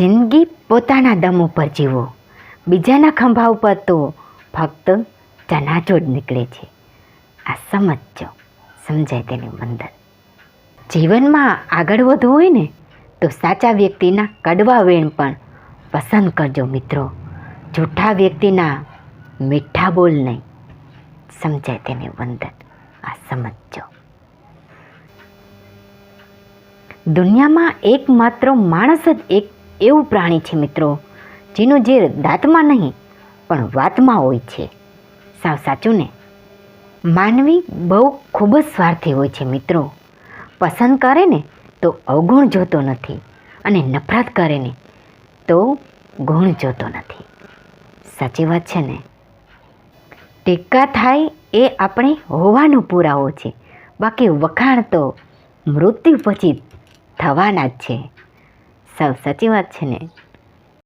જિંદગી પોતાના દમ ઉપર જીવો. બીજાના ખંભા ઉપર તો ફક્ત ચનાચોડ નીકળે છે. આ સમજો સમજાય તેની બંધન. જીવનમાં આગળ વધવું હોય ને, તો સાચા વ્યક્તિના કડવા વેણ પણ પસંદ કરજો મિત્રો. જૂઠા વ્યક્તિના મીઠા બોલ નહીં. સમજાય તેને વંદન આ સમજજો. દુનિયામાં એકમાત્ર માણસ જ એક એવું પ્રાણી છે મિત્રો, જેનું જે દાંતમાં નહીં, પણ વાતમાં હોય છે. સાવ સાચું ને? માનવી બહુ ખૂબ જ સ્વાર્થી હોય છે મિત્રો. પસંદ કરે ને તો અવગુણ જોતો નથી અને નફરત કરે ને તો ગુણ જોતો નથી. સાચી વાત છે ને? ટેકા થાય એ આપણે હોવાનો પુરાવો છે. બાકી વખાણ તો મૃત્યુ પછી થવાના જ છે. સાવ સાચી વાત છે ને